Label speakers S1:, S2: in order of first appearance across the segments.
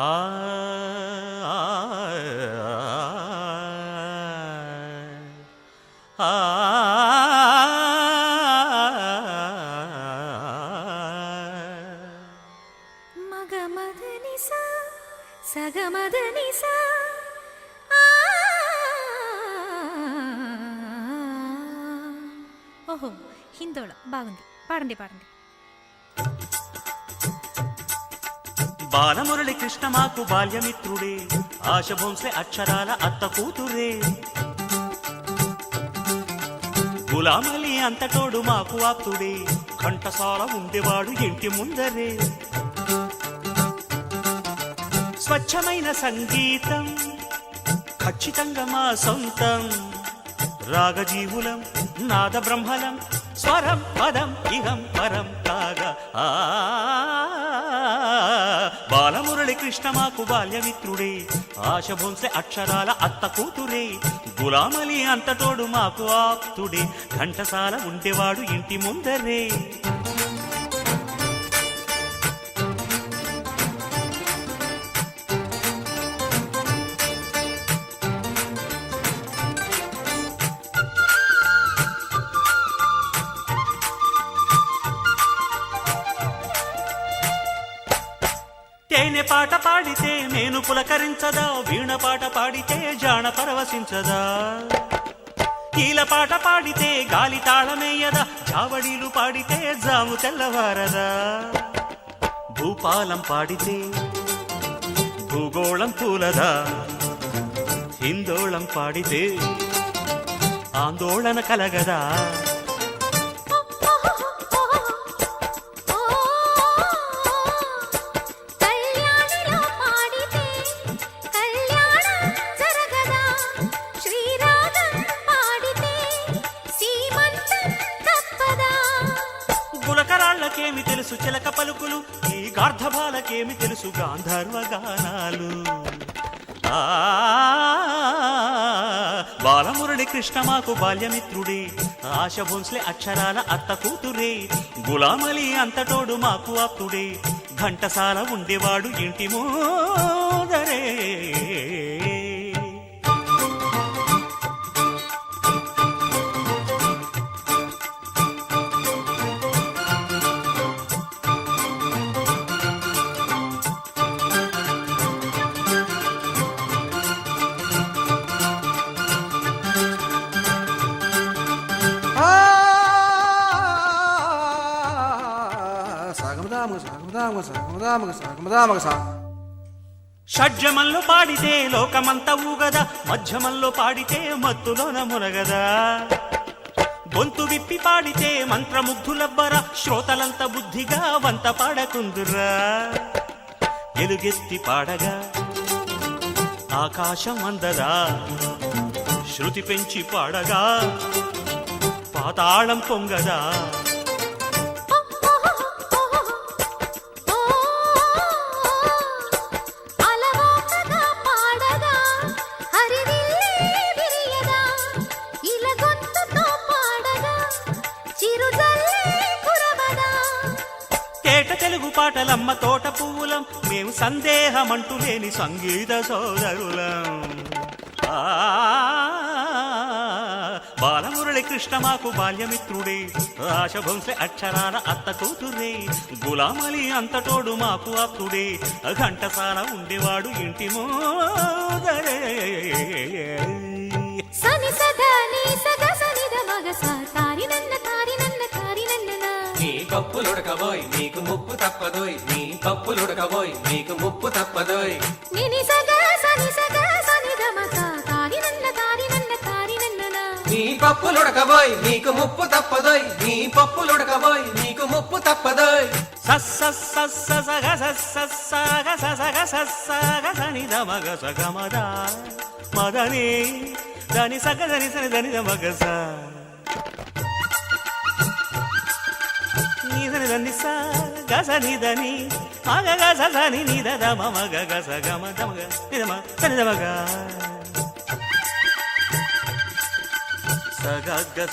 S1: ఆ ఆ
S2: మగ మదని సా సగ మదని సా ఓహో హిందోళ బాగుంది పాడండి పాడండి
S1: బాలమురళి కృష్ణ మాకు బాల్యమిత్రుడే. ఆశ అక్షరాల అత్త కూతురే. గులామలి అంతటోడు మాకు ఆప్తుడే. కంఠసాల ఉండేవాడు ఇంటి ముందరే. స్వచ్ఛమైన సంగీతం ఖచ్చితంగా మా సొంతం. రాగజీవులం నాద బ్రహ్మలం స్వరం పదం ఇహం పరం కాగా. ఆ బాలమురళి కృష్ణ మాకు బాల్యమిత్రుడే. ఆశ భోంసే అక్షరాల అత్త కూతురే. గులామలి అంతటోడు మాకు ఆప్తుడే. ఘంటసాల ఉండేవాడు ఇంటి ముందరే. తేనె పాట పాడితే నేను పులకరించదా? వీణ పాట పాడితే జాణ పరవశించదా? కీల పాట పాడితే గాలి తాళమేయదా? చావడీలు పాడితే జాము తెల్లవారదా? భూపాలం పాడితే భూగోళం తూలదా హిందోళం పాడితే ఆందోళన కలగదా? గులకరాళ్ళకేమి తెలుసు చిలక పలుకులు ఈ గార్ధబాలకేమి తెలుసు గాంధర్వ గానాలు ఆ బాలమురళి కృష్ణ మాకు బాల్యమిత్రుడే ఆశ భోన్స్లే అక్షరాల అత్త కూతురే గులామలి అంతటోడు మాకు ఆప్తుడే ఘంటసాల ఉండేవాడు ఇంటి మోదరే. షడ్జమల్లో పాడితే లోకమంతా ఊగదా మధ్యమల్లో పాడితే మత్తులోన మునగదా. గొంతు విప్పి పాడితే మంత్రముగ్ధులబ్బరా శ్రోతలంత బుద్ధిగా వంత పాడకుందురా ఎలుగెత్తి పాడగా ఆకాశం అందదా శృతి పెంచి పాడగా పాతాళం పొంగదా. తెలుగు పాటలమ్మ తోట పువ్వులం. మేము సందేహమంటూ లేని సంగీత సోదరులం. ఆ, బాలమురళి కృష్ణ మాకు బాల్యమిత్రుడే. ఆశభంశ అక్షరాల అత్త కూతురే గులామలి అంతటోడు మాకు ఆప్తుడే ఘంటసాల ఉండేవాడు ఇంటి మోదరే.
S2: సని సదా నీ సగ సనిద మగ సా తారి నన్న తారి నన్న తారి నన్ననా
S3: నీ పప్పులుడకబోయ్ నీకు ముప్పు తప్పదోయ్ నీ పప్పులుడకబోయ్ నీకు ముప్పు తప్పదోయ్. నీ పప్పులుడకబోయ్ నీకు ముప్పు తప్పదోయ్. నీ పప్పులుడకబోయ్ నీకు ముప్పు తప్పదోయ్.
S1: మదని దని సగ దని సని దని మగ స నీ. దని దని స. గ స ని దని మగ గస స స ని ని ద ద మ మగ గ స గ మ సని ద మగ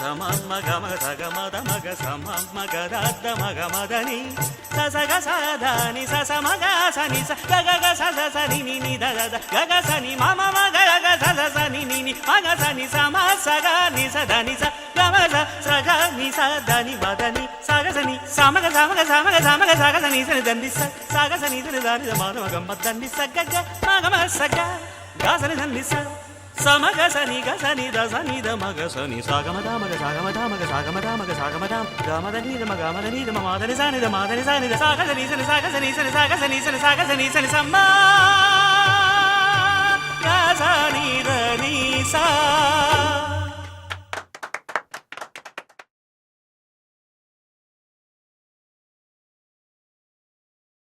S1: సమమ్మ గమ సగమ మగ సమమ్మ గదద్ద మగ మదని ససగ సదని సస మగ సని స గగ స సని ని ని ద గగ సని మమ మగ గగ సస సని ని ని మగ సని సమ సగ ని సదని స గమ స సగ ని సదని మదని సామగ సామగ సామగ సామగ సాగ సనీసని దండి సాగ సనీసని దాని మాధవ మాన మగ మ దండి స గ గ మగ దండి సమగ సని గ సని ద సని ద మగ సని సాగమ ద మగ సాగమ ద మగ సాగమ ద మగ సాగమ ద గమ ద ని ద మగ మ ద ని ద మ ద ని సని ద మ సని ద సాగ సని సని సాగ సని సని సాగ సని సని సాగ సని సని సమ్మా